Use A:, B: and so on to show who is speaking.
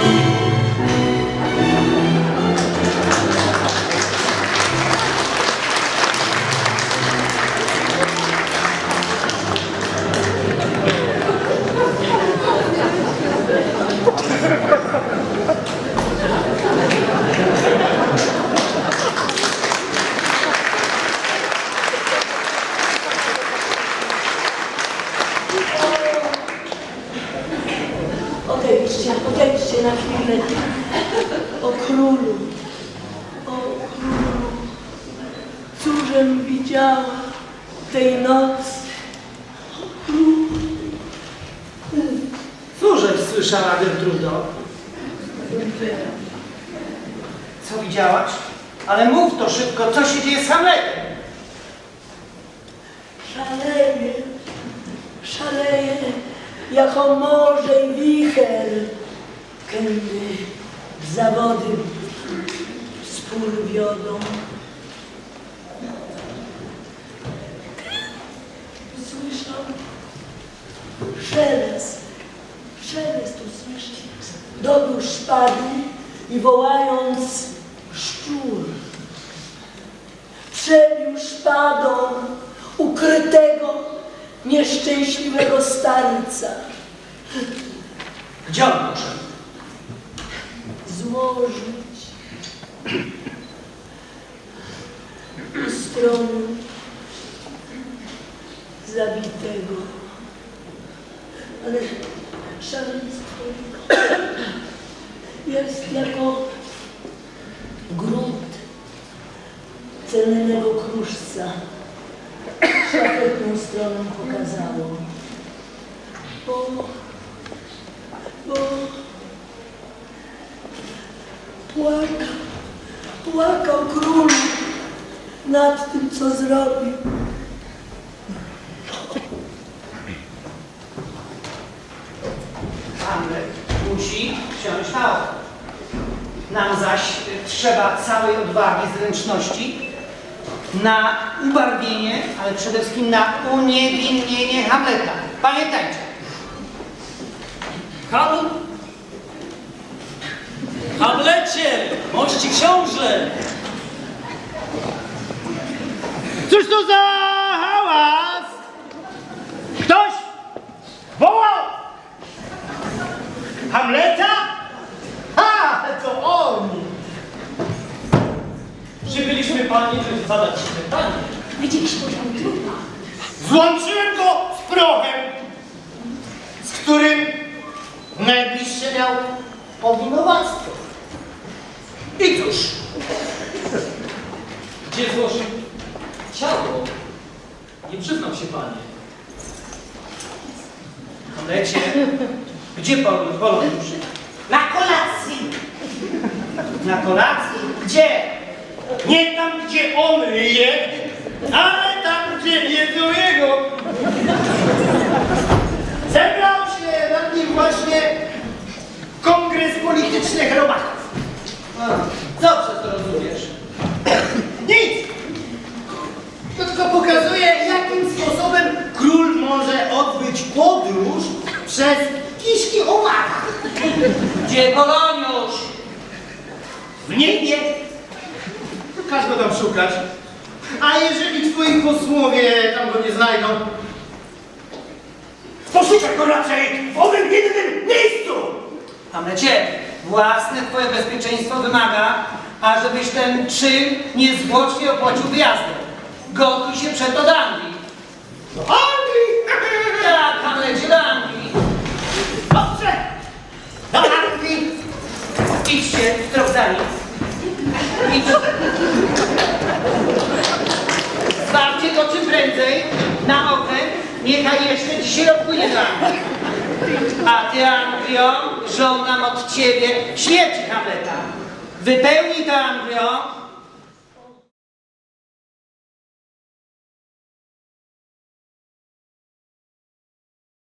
A: Thank you. na chwilę o królu, o królu, cóżem widziała tej nocy,
B: o królu. Cóżem słyszała, Gertrudo? Co widziałaś? Ale mów to szybko, co się dzieje z Hamletem?
A: Szaleje, szaleje, jako morze i wicher zawody spór wiodą. Słyszał szelest, szelest usłyszał. Dobił szpady i wołając szczur przebił szpadą ukrytego, nieszczęśliwego starca.
B: Gdzie on poszedł?
A: Złożyć strony zabitego. Ale szaleństwo jest jako grunt cennego kruszca. Szlachetną stronę pokazało. Bo płakał, płakał król nad tym, co zrobił.
B: Hamlet musi wsiąść na. Nam zaś trzeba całej odwagi, zręczności na ubarwienie, ale przede wszystkim na uniewinnienie Hamleta. Pamiętajcie,
C: Ham... Hamlecie! Mości książę!
D: Cóż to za hałas? Ktoś wołał Hamleta? Ha, to on!
C: Przybyliśmy panie, żeby zadać ci pytanie.
A: Gdzieś poziom trupa.
D: Złączyłem go z prochem, z którym najbliższe miał powinowactwo.
B: Cóż,
C: Gdzie złożył ciało? Nie przyznał się panie.
B: Hamlecie, gdzie Pol- Poloniusz?
D: Na kolacji!
B: Na kolacji? Gdzie?
D: Nie tam, gdzie on je, ale tam, gdzie jedzą jego.
B: Co przez to rozumiesz?
D: Nic! To tylko pokazuje, jakim sposobem król może odbyć podróż przez kiszki owada.
B: Gdzie Poloniusz?
D: W niebie każ go tam szukać. A jeżeli twoi posłowie tam go nie znajdą, poszukaj go raczej w owym jednym miejscu!
B: Hamlecie, własne twoje bezpieczeństwo wymaga, ażebyś ten czyn niezwłocznie opłacił wyjazdem. Gotuj się przed do Anglii.
D: Do Anglii!
B: Tak, Hamlecie, do Anglii.
D: Dobrze! Do Anglii!
B: Idźcie, Trobzani. Idźcie. Zbawcie go czym prędzej na okręt. Niechaj jeszcze dzisiaj odpłynie do Anglii. A ty, Anglio, żądam od ciebie śmierci Hamleta. Wypełnij to, Anglio,